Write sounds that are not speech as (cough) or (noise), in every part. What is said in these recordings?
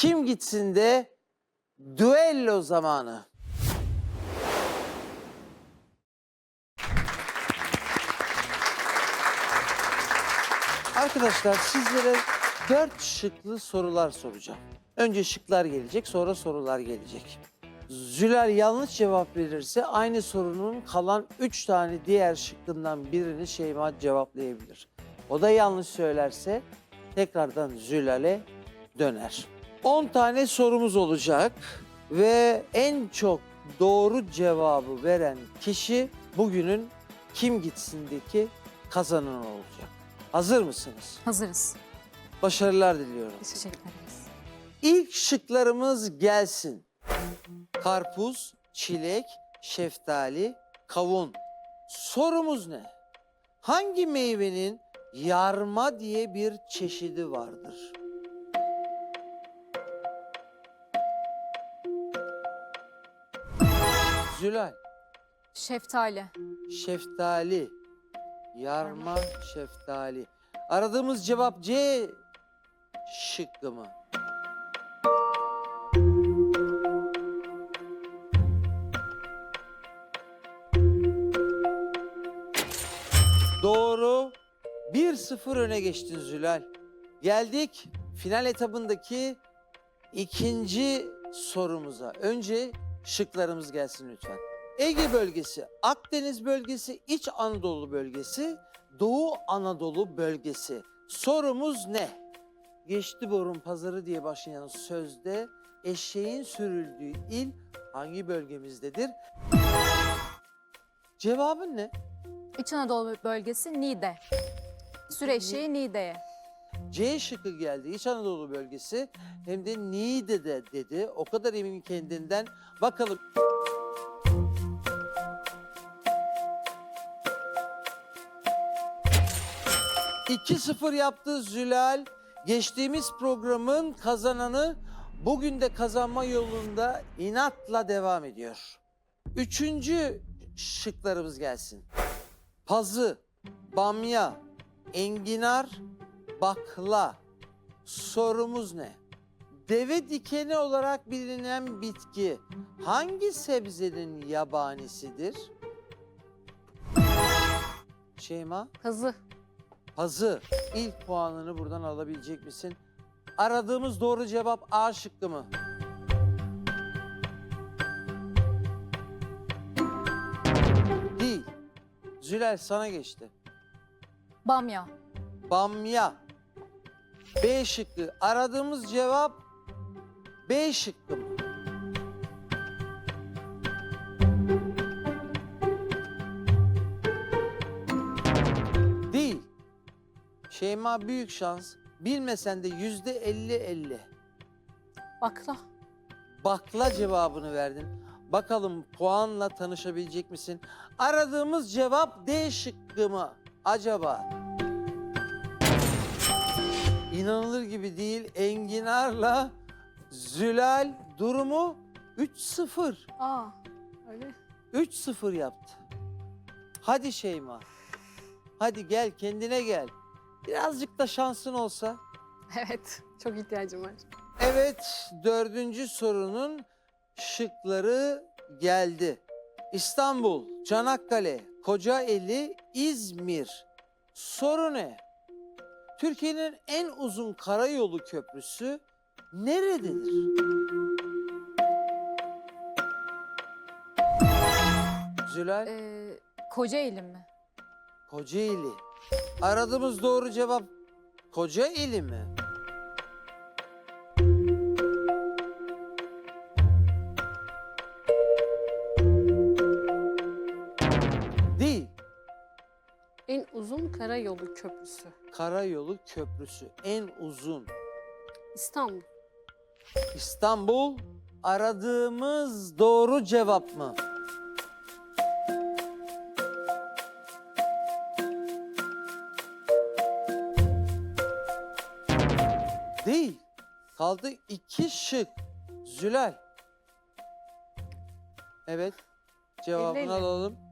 Kim gitsin de düello zamanı. Arkadaşlar sizlere dört şıklı sorular soracağım. Önce şıklar gelecek, sonra sorular gelecek. Zülal yanlış cevap verirse aynı sorunun kalan üç tane diğer şıkkından birini Şeyma cevaplayabilir. O da yanlış söylerse tekrardan Zülal'e döner. 10 tane sorumuz olacak ve en çok doğru cevabı veren kişi bugünün Kim Gitsin'deki kazanan olacak. Hazır mısınız? Hazırız. Başarılar diliyorum. Teşekkür ederiz. İlk şıklarımız gelsin. Karpuz, çilek, şeftali, kavun. Sorumuz ne? Hangi meyvenin yarma diye bir çeşidi vardır? Zülal, Şeftali. şeftali, yarma şeftali. Aradığımız cevap C şıkkı mı? Doğru. 1-0 öne geçtin Zülal. Geldik final etabındaki ikinci sorumuza. Önce şıklarımız gelsin lütfen. Ege bölgesi, Akdeniz bölgesi, İç Anadolu bölgesi, Doğu Anadolu bölgesi. Sorumuz ne? Geçti borun pazarı diye başlayan sözde eşeğin sürüldüğü il hangi bölgemizdedir? Cevabın ne? İç Anadolu bölgesi Niğde. Süreşi Niğde'ye. C şıkkı geldi. İç Anadolu bölgesi hem de Niğde'de dedi. O kadar emin kendinden. Bakalım. İki 0 yaptı Zülal. Geçtiğimiz programın kazananı bugün de kazanma yolunda inatla devam ediyor. Üçüncü şıklarımız gelsin. Pazı, bamya, enginar, bakla. Sorumuz ne? Deve dikeni olarak bilinen bitki hangi sebzenin yabanisidir? Şeyma, Kazı. pazı. İlk puanını buradan alabilecek misin? Aradığımız doğru cevap A şıkkı mı? Değil. Zülal sana geçti. Bamya. Bamya. B şıkkı. Aradığımız cevap B şıkkı mı? Değil. Şeyma büyük şans. Bilmesen de yüzde elli elli. Bakla. Bakla cevabını verdin. Bakalım puanla tanışabilecek misin? Aradığımız cevap D şıkkı mı acaba? İnanılır gibi değil. Enginar'la Zülal durumu 3-0. Aa. Öyle. 3-0 yaptı. Hadi Şeyma. Hadi gel kendine gel. Birazcık da şansın olsa. Evet, çok ihtiyacım var. Evet, dördüncü sorunun şıkları geldi. İstanbul, Çanakkale, Kocaeli, İzmir. Soru ne? Türkiye'nin en uzun karayolu köprüsü nerededir? Zülal, Ee, Kocaeli mi? Kocaeli. Aradığımız doğru cevap Kocaeli mi? Uzun karayolu köprüsü. Karayolu köprüsü en uzun. İstanbul. İstanbul aradığımız doğru cevap mı? Değil. Kaldı iki şık. Zülal. Evet. Cevabını elli. alalım.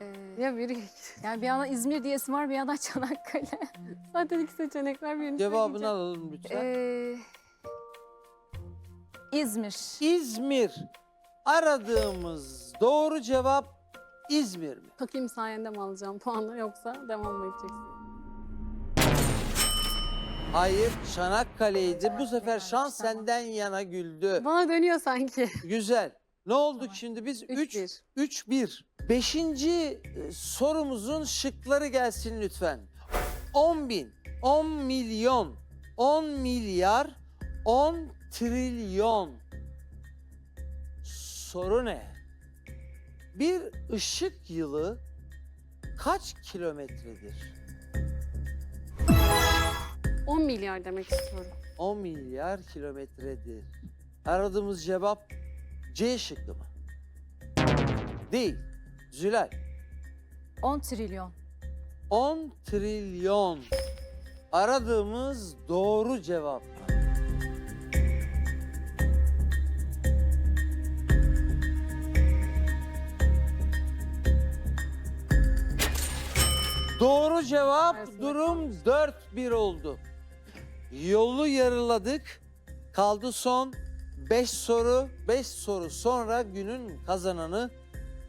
Ee, Ya biri yani bir yandan İzmir diye isim var bir yandan Çanakkale. (laughs) zaten iki seçenekler birini Cevabını söyleyeceğim. alalım lütfen. Ee, İzmir. İzmir. Aradığımız doğru cevap İzmir mi? Bakayım sayende mi alacağım puanı yoksa devam mı edeceksin? Hayır, Çanakkale'ydi. Bu sefer şans senden yana güldü. Bana dönüyor sanki. Güzel. Ne olduk Tamam. şimdi biz? 3-1. 3 3-1. Beşinci e, sorumuzun şıkları gelsin lütfen. 10 bin, 10 milyon, 10 milyar, 10 trilyon. Soru ne? Bir ışık yılı kaç kilometredir? 10 milyar demek istiyorum. 10 milyar kilometredir. Aradığımız cevap C şıkkı mı? Değil. Zülal. 10 trilyon. 10 trilyon. Aradığımız doğru cevap? Doğru cevap Arasında durum 4-1 oldu. Yolu yarıladık. Kaldı son 5 soru. 5 soru sonra günün kazananı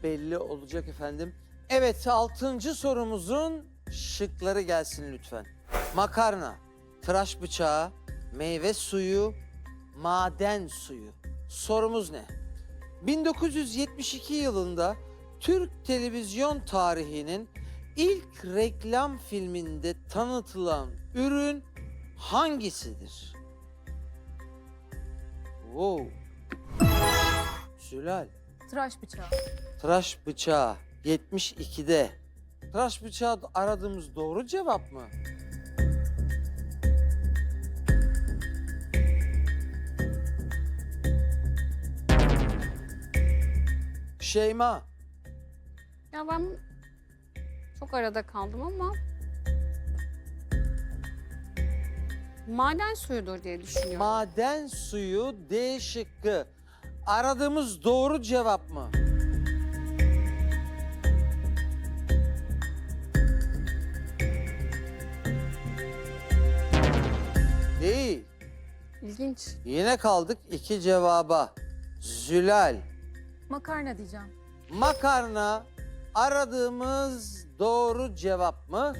belli olacak efendim. Evet 6. sorumuzun şıkları gelsin lütfen. Makarna, tıraş bıçağı, meyve suyu, maden suyu. Sorumuz ne? 1972 yılında Türk televizyon tarihinin ilk reklam filminde tanıtılan ürün hangisidir? Wow. Zülal. Tıraş bıçağı. Tıraş bıçağı 72'de. Tıraş bıçağı aradığımız doğru cevap mı? Şeyma, Ya ben çok arada kaldım ama maden suyudur diye düşünüyorum. maden suyu D şıkkı. Aradığımız doğru cevap mı? İlginç. Yine kaldık iki cevaba. Zülal, Makarna diyeceğim. makarna aradığımız doğru cevap mı?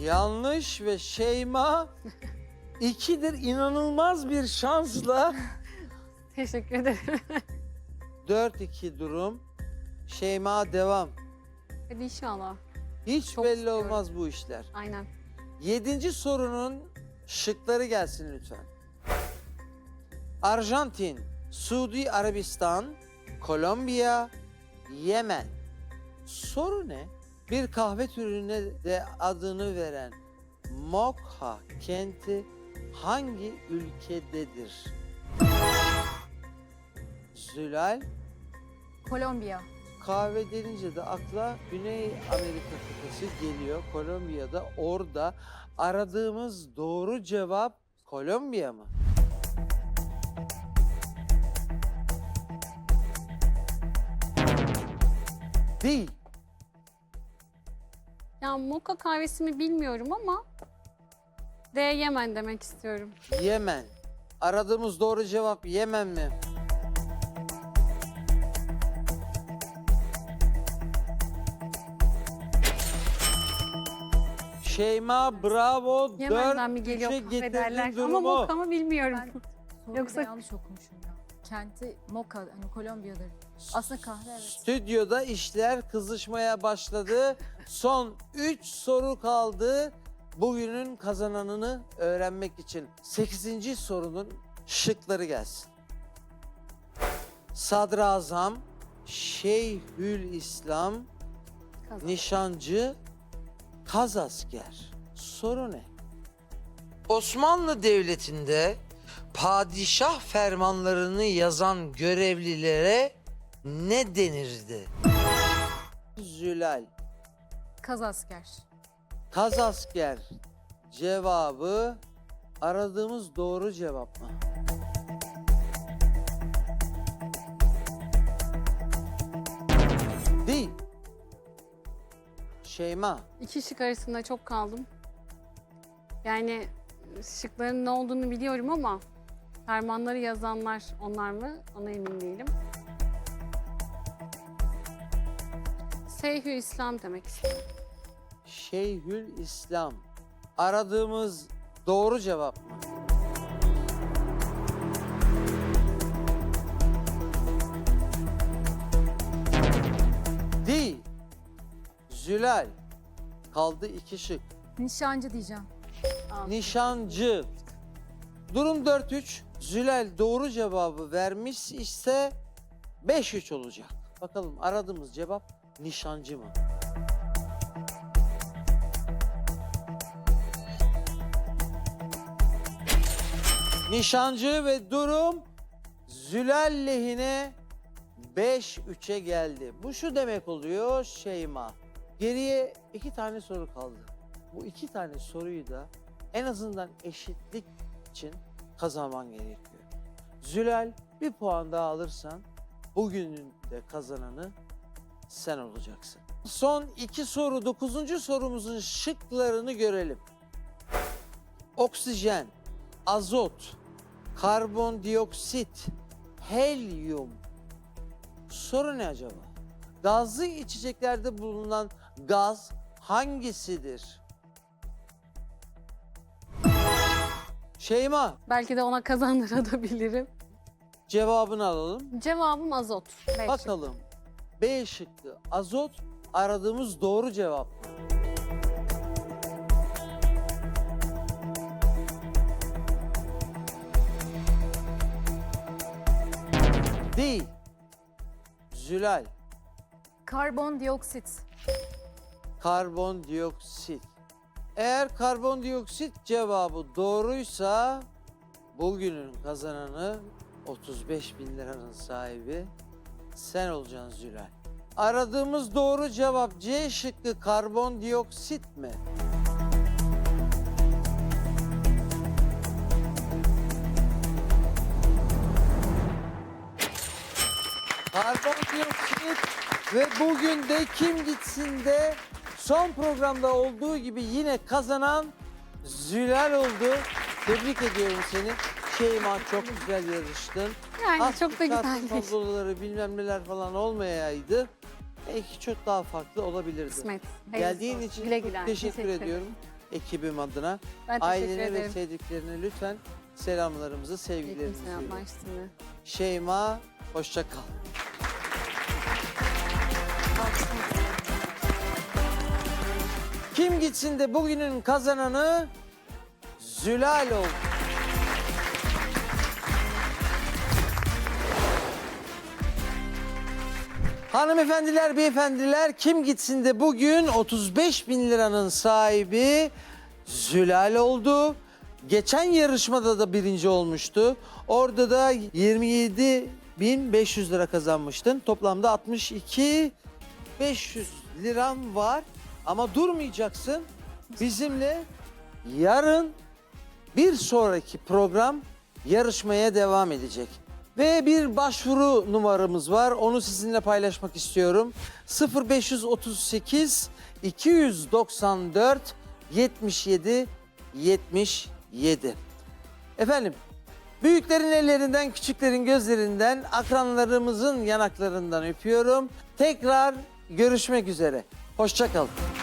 Yanlış ve Şeyma (laughs) ikidir inanılmaz bir şansla Teşekkür ederim. (laughs) 4-2 durum. Şeyma devam. Hadi inşallah. Hiç Çok belli istiyorum. olmaz bu işler. Aynen. Yedinci sorunun şıkları gelsin lütfen. Arjantin, Suudi Arabistan, Kolombiya, Yemen. Soru ne? Bir kahve türüne de adını veren Mokha kenti hangi ülkededir? Zülal, Kolombiya. Kahve denince de akla Güney Amerika kıtası geliyor. Kolombiya'da orada aradığımız doğru cevap Kolombiya mı? Değil. Ya moka kahvesini bilmiyorum ama D Yemen demek istiyorum. Yemen. Aradığımız doğru cevap Yemen mi? Şeyma bravo. Yemen'den Dört mi geliyor kahve getirdin derler. Ama durumu. moka mı bilmiyorum. Ben (laughs) soruyu Yoksa- yanlış okumuşum ya. Kenti Moka, hani Kolombiya'dır. Aslında kahve evet. Stüdyoda işler kızışmaya başladı. Son 3 soru kaldı. Bugünün kazananını öğrenmek için 8. sorunun şıkları gelsin. Sadrazam, Şeyhül İslam, Kazan. nişancı, kazasker. Soru ne? Osmanlı Devleti'nde padişah fermanlarını yazan görevlilere ne denirdi? Zülal, Kazasker. kazasker cevabı aradığımız doğru cevap mı? Şeyma. İki şık arasında çok kaldım. Yani şıkların ne olduğunu biliyorum ama fermanları yazanlar onlar mı ona emin değilim. Seyhü İslam demek istiyorum. Şeyhül İslam. Aradığımız doğru cevap mı? Zülal. Kaldı iki şık. Nişancı diyeceğim. Nişancı. Durum 4-3. Zülal doğru cevabı vermiş ise 5-3 olacak. Bakalım aradığımız cevap nişancı mı? Nişancı ve durum Zülal lehine 5-3'e geldi. Bu şu demek oluyor Şeyma. Geriye iki tane soru kaldı. Bu iki tane soruyu da en azından eşitlik için kazanman gerekiyor. Zülal bir puan daha alırsan bugünün de kazananı sen olacaksın. Son iki soru, dokuzuncu sorumuzun şıklarını görelim. Oksijen, azot, karbondioksit, helyum. Soru ne acaba? Gazlı içeceklerde bulunan gaz hangisidir? Şeyma, belki de ona kazandırabilirim. cevabını alalım. Cevabım azot. B şıkkı. Bakalım. B şıkkı azot aradığımız doğru cevap. Değil. Zülal. Karbondioksit. Karbondioksit. Eğer karbondioksit cevabı doğruysa bugünün kazananı 35 bin liranın sahibi sen olacaksın Zülal. Aradığımız doğru cevap C şıkkı karbondioksit mi? Karbondioksit ve bugün de kim gitsin de son programda olduğu gibi yine kazanan Zülal oldu. Tebrik ediyorum seni. Şeyma çok güzel yarıştın. Yani çok da güzel değil. tabloları bilmem neler falan olmayaydı. Belki çok daha farklı olabilirdi. Kısmet. Geldiğin Hayırlısı olsun. için Güle çok güle. teşekkür, ederim. ediyorum ekibim adına. Ben teşekkür Ailene ve ederim. sevdiklerine lütfen selamlarımızı, sevgilerimizi Aleykümselam, ilet. baş üstüne. Şeyma hoşça kal. Kim gitsin de bugünün kazananı Zülal oldu. Hanımefendiler, beyefendiler kim gitsin de bugün 35 bin liranın sahibi Zülal oldu. Geçen yarışmada da birinci olmuştu. Orada da 27 bin 500 lira kazanmıştın. Toplamda 62 500 liram var. Ama durmayacaksın. Bizimle yarın bir sonraki program yarışmaya devam edecek. Ve bir başvuru numaramız var. Onu sizinle paylaşmak istiyorum. 0538 294 77 77. Efendim, büyüklerin ellerinden, küçüklerin gözlerinden, akranlarımızın yanaklarından öpüyorum. Tekrar görüşmek üzere. Hoşça kalın.